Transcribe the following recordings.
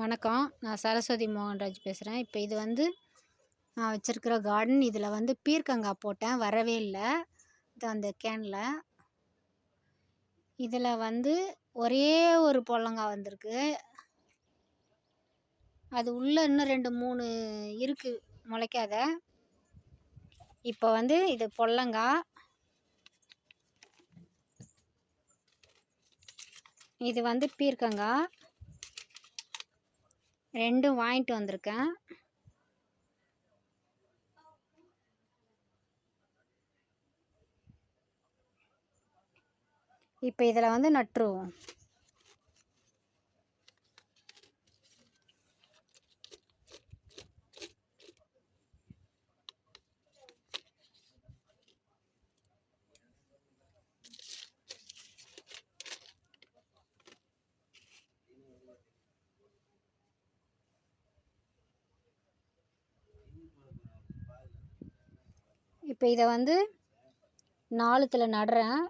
வணக்கம். நான் சரஸ்வதி மோகன்ராஜ் பேசுகிறேன் இப்போ இது வந்து நான் வச்சுருக்கிற கார்டன் இதில் வந்து பீர்க்கங்காய் போட்டேன். வரவே இல்லை. இது அந்த கேனில் இதில் வந்து ஒரே ஒரு பொடலங்காய் வந்திருக்கு. அது உள்ளே இன்னும் ரெண்டு மூணு இருக்குது முளைக்காத. இப்போ வந்து இது பொடலங்காய் இது வந்து பீர்க்கங்காய் ரெண்டும் வாங்கிட்டு வந்திருக்கேன். இப்போ இதில் வந்து நட்டுருவோம். இப்போ இதை வந்து நாலுத்தில் நடுறேன்.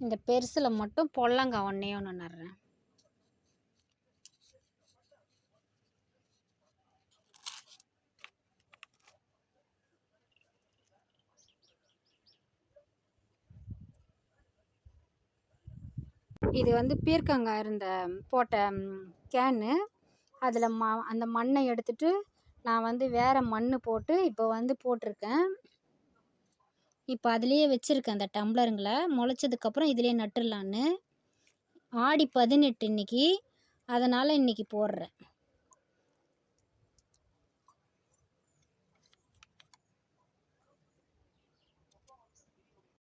இந்த பெருசில் மட்டும் பொல்லங்காய் ஒன்றே ஒன்று நடுறேன். இது வந்து பீர்க்கங்காய் இருந்த போட்ட கேனு. அதில் ம அந்த மண்ணை எடுத்துட்டு நான் வந்து வேறு மண் போட்டு இப்போ வந்து போட்டிருக்கேன். இப்போ அதுலேயே வச்சுருக்கேன் அந்த டம்ளருங்களை. முளைச்சதுக்கப்புறம் இதிலே நட்டுடலான்னு ஆடி பதினெட்டு இன்றைக்கி அதனால் இன்றைக்கி போடுறேன்.